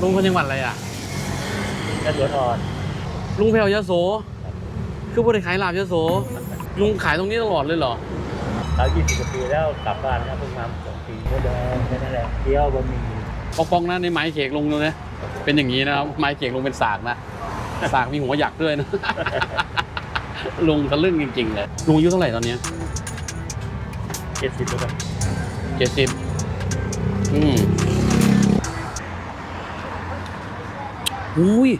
ลุงคนจังหวัดอะไรอะกระสวนอ่อนลุงแพลวยโส คือบ่ได้ขายลาบยโส ลุงขายตรงนี้ตลอดเลยเหรอเรา20กว่าปีแล้วกลับบ้านนะเพิ่งมาสองปีก็เดินแค่นั้นแหละเที่ยวบะหมี่ปอกปองๆนะในไม้เขกลุงดูนะเป็นอย่างนี้นะครับไม้เขกลุงเป็นสากนะสากมีหัวหยักด้วยนะลุงทะลึ่งจริงๆเลยลุงอายุเท่าไหร่ตอนเนี้เจ็ดสิบแล้วกันเจ็ดสิบอืม อุ้ย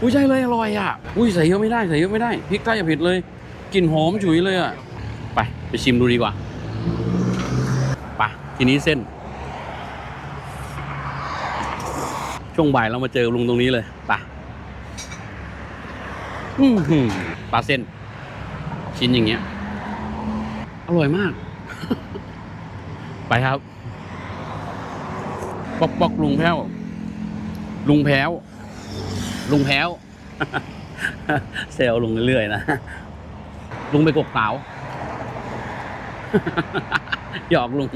อุ้ยใช่เลยอร่อยอะอุ้ยใส่เยอะไม่ได้ใส่เยอะไม่ได้พริกใต้อย่าเผ็ดเลยกลิ่นหอมฉุยเลยอะไปไปชิมดูดีกว่าไปทีนี้เส้น ช่วงบ่ายเรามาเจอลุงตรงนี้เลยไปอือหือปลาเส้น ชิ้นอย่างเงี้ย อร่อยมาก ไปครับ ปอกปอกลุงแพ้ว ลุงแพ้ว ลุงแพ้วเซลลุงเรื่อยๆนะ ลุงไปกบเต๋าหยอกลุง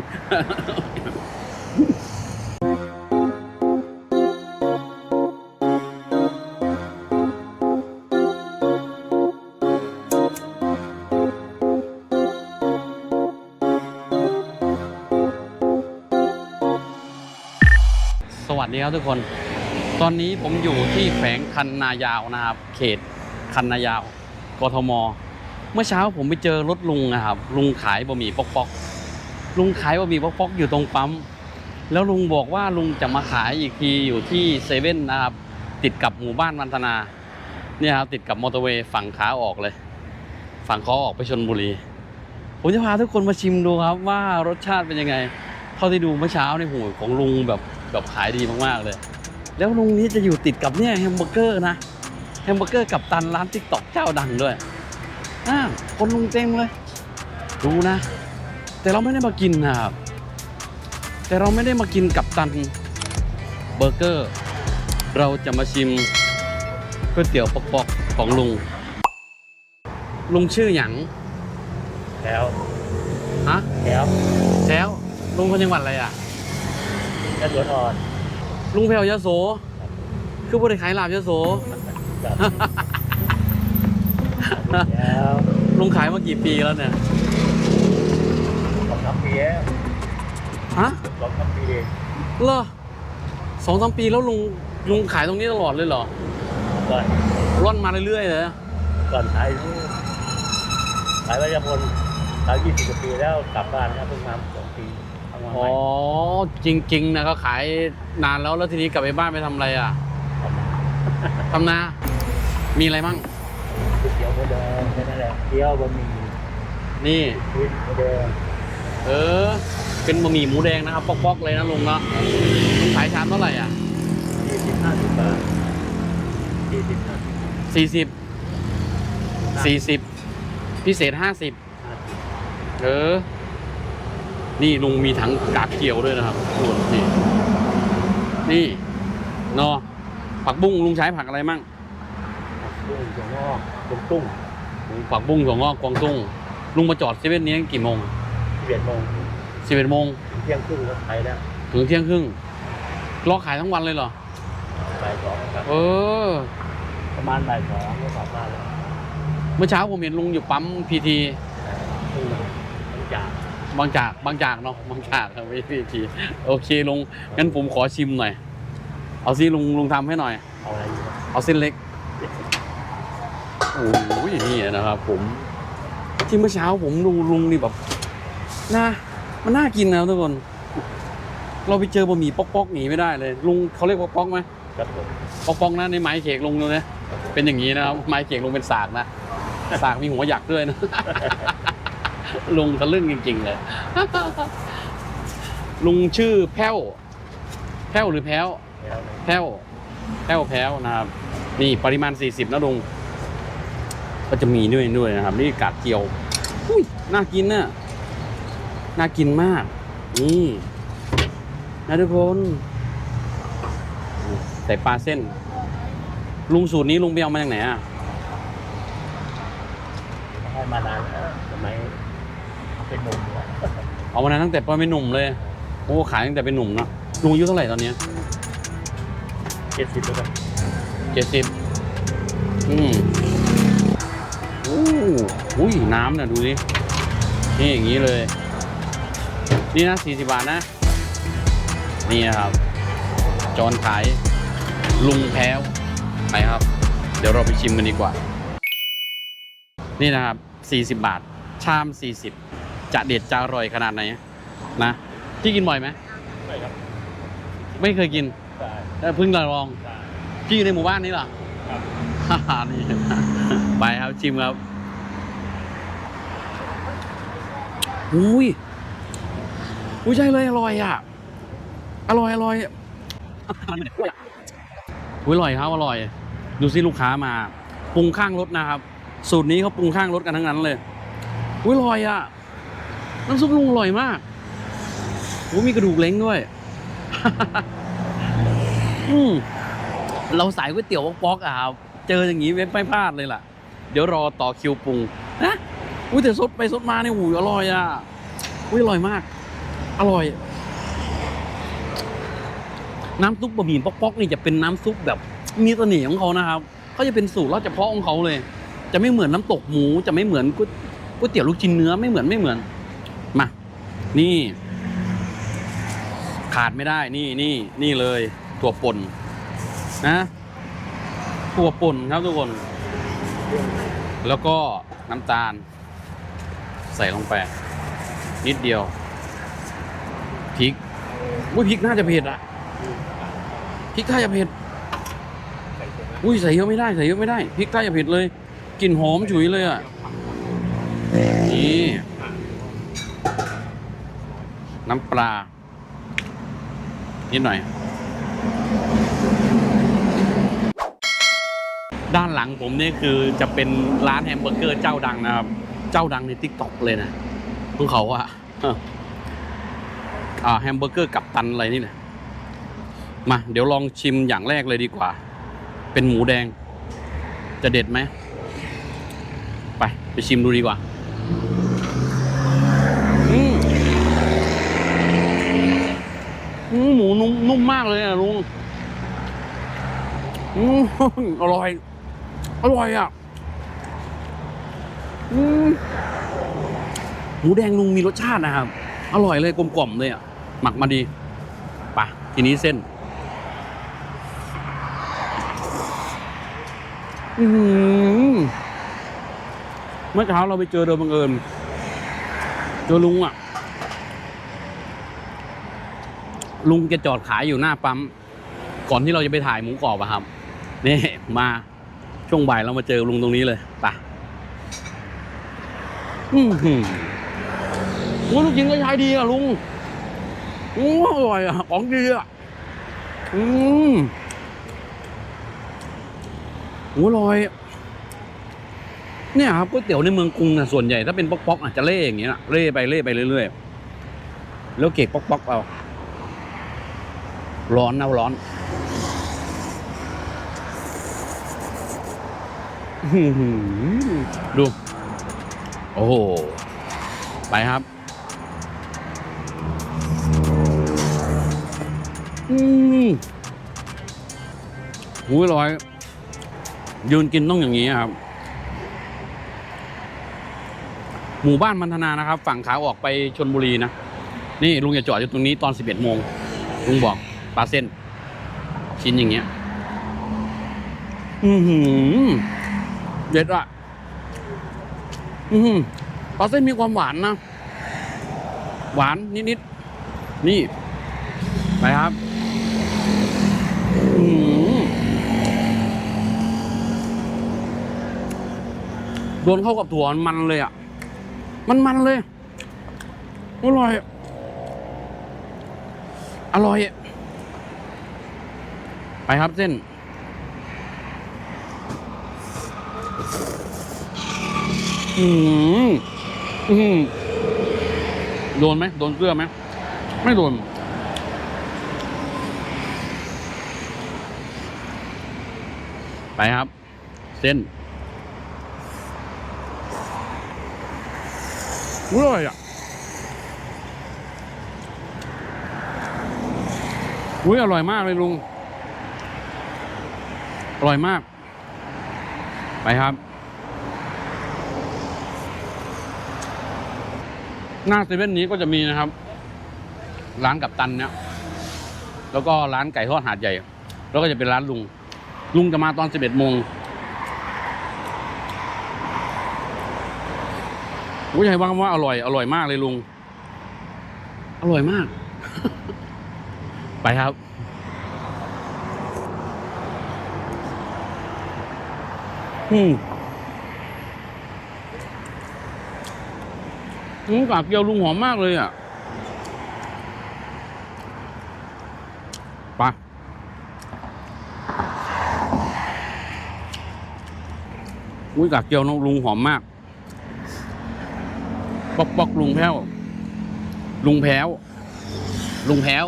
สวัสดีครับทุกคน ตอนนี้ผมอยู่ที่แขวงคันนายาวนะครับ เขตคันนายาว กทม เมื่อเช้าผมไปเจอรถลุงนะครับ ลุงขายบะหมี่ป๊อกป๊อกลุงขายบะหมี่ป๊อกป๊อกอยู่ตรงปั๊ม แล้วลุงบอกว่าลุงจะมาขายอีกทีอยู่ที่เซเว่นนะครับ ติดกับหมู่บ้านวันธนา เนี่ยครับติดกับมอเตอร์เวย์ฝั่งขาออกเลย ฝั่งขาออกไปชนบุรี ผมจะพาทุกคนมาชิมดูครับว่ารสชาติเป็นยังไง เท่าที่ดูเมื่อเช้าในหูของลุงแบบแบบขายดีมากๆเลย แล้วลุงนี้จะอยู่ติดกับเนี่ยแฮมเบอร์เกอร์นะแฮมเบอร์เกอร์กับตันร้านติ๊กต็อกเจ้าดังด้วยอ่าคนลุงเต็มเลย ดูนะ แต่เราไม่ได้มากินนะครับ แต่เราไม่ได้มากินกับตันเบอร์เกอร์ เราจะมาชิมก๋วยเตี๋ยวปอกๆของลุง ลุงชื่อหยังแล้วฮะแล้วแล้วลุงคนจังหวัดอะไรอะกระสวนอ่อน ลุงแพลวยโส คือบ่ได้ขายลาบยโสครับแล้วลุงขายมากี่ปีแล้วเนี่ย สองสามปีแล้วฮะสองสามปีเองเหรอสองสามปีแล้วลุงลุงขายตรงนี้ตลอดเลยเหรอ ก่อนร่อนมาเรื่อยๆเลยนะก่อนขายนู่นขายวัชพลขาย20กว่าปีแล้วกลับบ้านนะเพิ่งมาสองปี ทำมาอ๋ใหอม่จริง ๆนะก็ขายนานแล้วแล้วทีนี้กลับไปบ้านไปทำอะไรอะทำมาทำนามีอะไรมั่งก๋วยเตี๋ยวก็เดินแค่นั้นแหละเที่ยวบะหมี่นี่ชีสก็เดินเออ เป็นบะหมี่หมูแดงนะครับ ป๊อกๆเลยนะลุงเนาะลุงขายชามเท่าไหร่อะยี่สิบห้าสิบบาทยี่สิบห้าสิบสี่สิบสี่สิบพิเศษห้าสิบห้าสิบเออ นี่ลุงมีถังกากเกียวด้วยนะครับส่วนนี่นี่เนาะผักบุ้งลุงใช้ผักอะไรมั่งตุ้งถั่วงอกตุ้งตุ้งผักบุ้งถั่วงอกกวางตุ้งลุงมาจอดเซเว่นนี้กี่โมงสิบเอ็ดโมงสิบเอ็ดโมงถึงเที่ยงครึ่งก็ขายแล้วถึงเที่ยงครึ่งรอขายทั้งวันเลยเหรอบ่ายสองครับเออ ประมาณบ่ายสองก็กลับบ้านแล้วเมื่อเช้าผมเห็นลุงอยู่ปั๊มพีทีซึ่งมันจาก บางจากบางจากเนาะบางจากครับไม่พีทีโอเคลุงงั้นผมขอชิมหน่อย เอาสิลุงลุงทำให้หน่อย เอาอะไรอยู่เอาเส้นเล็กโอ้โหนี่นะครับผม ที่เมื่อเช้าผมดูลุงนี่แบบน่ามันน่ากินนะทุกคน เราไปเจอบะหมี่ป๊อกๆหนีไม่ได้เลย ลุงเขาเรียกป๊อกๆไหมครับผมป๊อกๆนะในไม้เขกลุงดูนะเป็นอย่างนี้นะครับไม้เขกลุงเป็นสากนะสากมีหัวหยักด้วยนะ ลุงทะลึ่งจริง ๆ เลย ลุงชื่อแพ้ว แพ้วหรือแพ้ว แพ้ว แพ้วแพ้วนะครับ นี่ปริมาณ 40 นะลุง ก็จะมีด้วยด้วยนะครับ นี่กาดเกียวอุ้ยน่ากินเน่ะน่ากินมาก นี่นะทุกคนใส่ปลาเส้น ลุงสูตรนี้ลุงไปเอามาจากไหนอะให้มานานแล้วสมัย เป็นหนุ่มเลยเอามานานตั้งแต่ตอนเป็นหนุ่มเลย โอ้ขายตั้งแต่เป็นหนุ่มเนาะลุงอายุเท่าไหร่ตอนเนี้ยเจ็ดสิบแล้วกันเจ็ดสิบอืมโอ้อุ้ยน้ำเนี่ยดูดินี่อย่างนี้เลย นี่นะสี่สิบาทนะ นี่นะครับ จอนขาย ลุงแพ้วไปครับ เดี๋ยวเราไปชิมกันดีกว่า นี่นะครับ 40 บาท ชาม 40 จะเด็ดจะอร่อยขนาดไหนนะพี่กินบ่อยไหมใช่ครับไม่เคยกินใช่เอ้ยเพิ่งลองใช่พี่อยู่ในหมู่บ้านนี้เหรอครับฮ่าฮ่านี่ไปครับชิมครับอุ้ยอุ้ยใช่เลยอร่อยอะอร่อยอร่อยอุ้ยอร่อยครับอร่อย ดูสิลูกค้ามาปรุงข้างรถนะครับ สูตรนี้เขาปรุงข้างรถกันทั้งนั้นเลยอุ้ยอร่อยอะ น้ำซุปลุงอร่อยมากอุ้ยมีกระดูกเล้งด้วย อืมเราสายก๋วยเตี๋ยวป๊อกๆอะครับเจออย่างนี้ไม่ไม่พลาดเลยล่ะ เดี๋ยวรอต่อคิวปรุงนะอุ้ยแต่สดไปสดมาเนี่ยหูอร่อยอะอุ้ยอร่อยมาก อร่อย น้ำซุปบะหมี่ป๊อกๆนี่จะเป็นน้ำซุปแบบมีเสน่ห์ของเขานะครับเขาจะเป็นสูตรเฉพาะของเขาเลย จะไม่เหมือนน้ำตกหมู จะไม่เหมือนก๋วยเตี๋ยวลูกชิ้นเนื้อไม่เหมือนไม่เหมือน นี่ ขาดไม่ได้นี่นี่นี่เลยถั่วป่นนะถั่วป่นครับทุกคน แล้วก็น้ำตาล ใส่ลงไป นิดเดียวพริกอุ้ยพริกน่าจะเผ็ดอะพริกน่าจะเผ็ดอุ้ยใส่เยอะไม่ได้ใส่เยอะไม่ได้พริกน่าจะเผ็ดเลยกลิ่นหอมฉุยเลยอะนี่ น้ำปลา นิดหน่อย ด้านหลังผมนี่คือจะเป็นร้านแฮมเบอร์เกอร์เจ้าดังนะครับ เจ้าดังในทิกตอกเลยนะของเขาอะเอออ่าแฮมเบอร์เกอร์กับตันอะไรนี่แหละมา เดี๋ยวลองชิมอย่างแรกเลยดีกว่า เป็นหมูแดง จะเด็ดไหม ไป ไปชิมดูดีกว่า อืมอืม หมูนุ่มนุ่มมากเลยอะลุงอืมอร่อย อร่อยอะอืมหมูแดงลุงมีรสชาตินะครับ อร่อยเลยกลมกล่อมเลยอะ หมักมาดีปะทีนี้เส้น อืเมื่อเช้าเราไปเจอโดยบังเอิญเจอลุงอะ ลุงแกจอดขายอยู่หน้าปั๊ม ก่อนที่เราจะไปถ่ายหมูกรอบอะครับ นี่มาช่วงบ่ายเรามาเจอลุงตรงนี้เลยปะอือหือโอ้ลูกชิ้นก็ใช้ดีอะลุงโอ้อร่อยอะของดีอะอืมโอ้อร่อยเนี่ยครับก๋วยเตี๋ยวในเมืองกรุงนะส่วนใหญ่ถ้าเป็นป๊อกๆอาจจะเล่อย่างเงี้ยน่ะเล่ไปเล่ไปเรื่อยๆ แล้วเกกป๊อกๆเอา ร้อนนะร้อนอื้อหือดู โอ้โห ไปครับ อืมหูยร่อย ยืนกินต้องอย่างนี้ครับ หมู่บ้านมันธนานะครับ ฝั่งขาออกไปชนบุรีนะ นี่ลุงจะจอดอยู่ตรงนี้ตอน 11โมงลุงบอก ปลาเส้น ชิ้นอย่างเงี้ย อือหือเด็ดอะ อืมปลาเส้นมีความหวานนะ หวานนิดๆนี่ ไปครับ อืมโดนเข้ากับถั่วมันเลยอะ มันมันเลย อร่อย อร่อยอะ ไปครับเส้น อืมอืมโดนไหมโดนเกลือไหม ไม่โดน ไปครับ เส้นอร่อยอะอุ้ยอร่อยมากเลยลุง อร่อยมาก ไปครับ หน้าเซเว่นนี้ก็จะมีนะครับ ร้านกับตันเนี่ย แล้วก็ร้านไก่ทอดหาดใหญ่ แล้วก็จะเป็นร้านลุง ลุงจะมาตอนสิบเอ็ดโมงผู้ใหญ่ว่าว่าอร่อย อร่อยมากเลยลุง อร่อยมาก ไปครับ อืมอืมกากเกียวลุงหอมมากเลยอะไปอุ้ยกากเกียวน้องลุงหอมมากปอกปอกลุงแพ้ว ลุงแพ้ว ลุงแพ้ว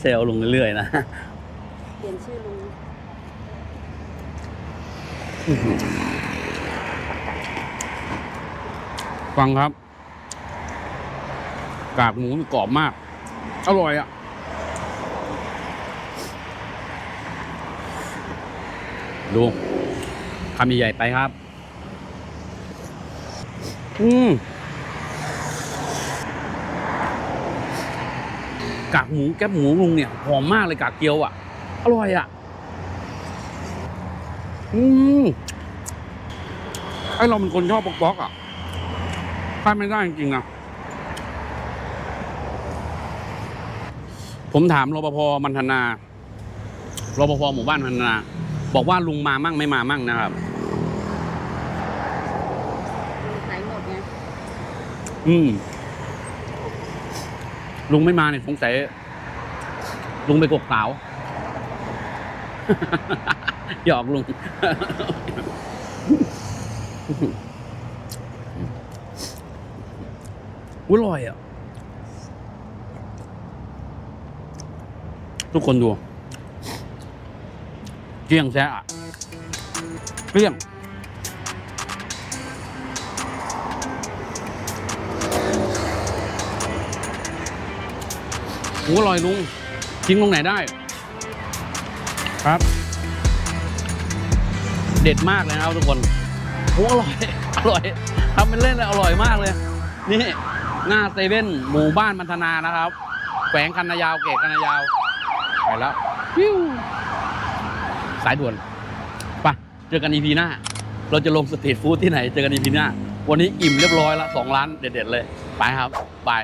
เซลลุงเรื่อยๆนะ เปลี่ยนชื่อลุง ฟังครับ กากหมูนี่กรอบมาก อร่อยอะ ดูคำใหญ่ๆไปครับ อืมกากหมูแก๊บหมูลุงเนี่ยหอมมากเลยกากเกี๊ยวอะ อร่อยอะ อืมไอเราเป็นคนชอบป๊อกๆอะพลาดไม่ได้จริงๆนะ ผมถามรปภมันธนารปภหมู่บ้านมันธนา บอกว่าลุงมามั่งไม่มามั่งนะครับลุงขายหมดไงอืม ลุงไม่มาเนี่ยสงสัยลุงไปกกสาว หยอกลุงอุ้ยอร่อยอะ ทุกคนดู เกลี้ยงแซ่อะเกลี้ยงหูอร่อยลุงทิ้งตรงไหนได้ ครับ เด็ดมากเลยนะครับทุกคนโอ้อร่อย อร่อยทำเป็นเล่นเลยอร่อยมากเลย นี่หน้าเซเว่นหมู่บ้านมันธนานะครับแขวงคันนายาวเกตคันนายาวไปแล้วิวสายด่วนไปะเจอกันอีพีหน้า เราจะลงสตรีทฟู้ดที่ไหน เจอกันอีพีหน้า วันนี้อิ่มเรียบร้อยแล้วสองร้านเด็ดๆเลย ไปครับบาย